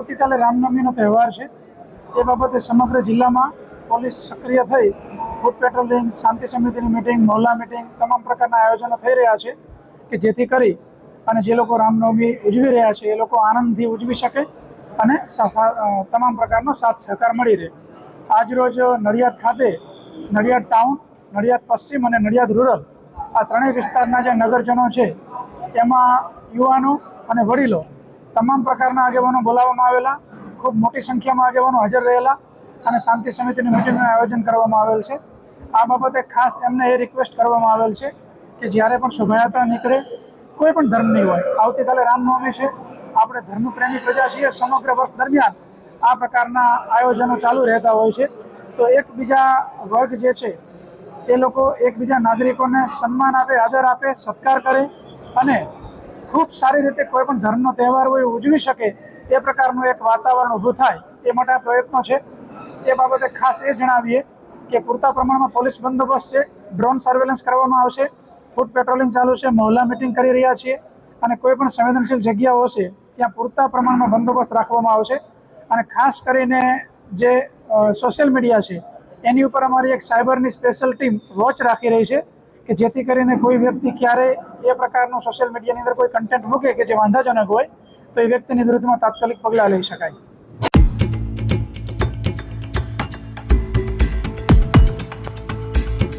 આવતીકાલે રામનવમીનો તહેવાર છે. એ બાબતે સમગ્ર જિલ્લામાં પોલીસ સક્રિય થઈ ફૂડ પેટ્રોલિંગ, શાંતિ સમિતિની મિટિંગ મહોલ્લા મિટિંગ તમામ પ્રકારના આયોજનો થઈ રહ્યા છે કે જેથી કરી અને જે લોકો રામનવમી ઉજવી રહ્યા છે એ લોકો આનંદથી ઉજવી શકે અને તમામ પ્રકારનો સાથ સહકાર મળી રહે. આજરોજ નડિયાદ ખાતે, નડિયાદ ટાઉન, નડિયાદ પશ્ચિમ અને નડિયાદ રૂરલ આ ત્રણેય વિસ્તારના જે નગરજનો છે, એમાં યુવાનો અને વડીલો તમામ પ્રકારના આગેવાનો બોલાવવામાં આવેલા, ખૂબ મોટી સંખ્યામાં આગેવાનો હાજર રહેલા અને શાંતિ સમિતિની મિટિંગનું આયોજન કરવામાં આવેલ છે. આ બાબતે ખાસ એમને એ રિક્વેસ્ટ કરવામાં આવેલ છે કે જ્યારે પણ શોભાયાત્રા નીકળે, કોઈ પણ ધર્મની હોય. આવતીકાલે રામનવમી છે. આપણે ધર્મપ્રેમી પ્રજા છીએ. સમગ્ર વર્ષ દરમિયાન આ પ્રકારના આયોજનો ચાલુ રહેતા હોય છે. તો એકબીજા વર્ગ જે છે, એ લોકો એકબીજા નાગરિકોને સન્માન આપે, આદર આપે, સત્કાર કરે અને ખૂબ સારી રીતે કોઈ પણ ધર્મનો તહેવાર હોય, ઉજવી શકે, એ પ્રકારનું એક વાતાવરણ ઊભું થાય, એ માટે પ્રયત્નો છે. એ બાબતે ખાસ એ જણાવીએ કે પૂરતા પ્રમાણમાં પોલીસ બંદોબસ્ત છે, ડ્રોન સર્વેલન્સ કરવામાં આવશે, ફૂડ પેટ્રોલિંગ ચાલુ છે, મહોલ્લા મિટિંગ કરી રહ્યા છીએ અને કોઈ પણ સંવેદનશીલ જગ્યાઓ હશે, ત્યાં પૂરતા પ્રમાણમાં બંદોબસ્ત રાખવામાં આવશે. અને ખાસ કરીને જે સોશિયલ મીડિયા છે, એની ઉપર અમારી એક સાયબરની સ્પેશિયલ ટીમ વોચ રાખી રહી છે. કે જેથી કરીને કોઈ વ્યક્તિ ક્યારે એ પ્રકારનું સોશિયલ મીડિયાની અંદર કોઈ કન્ટેન્ટ મૂકે કે જે વાંધાજનક હોય, તો એ વ્યક્તિની વિરુદ્ધમાં તાત્કાલિક પગલાં લઈ શકાય.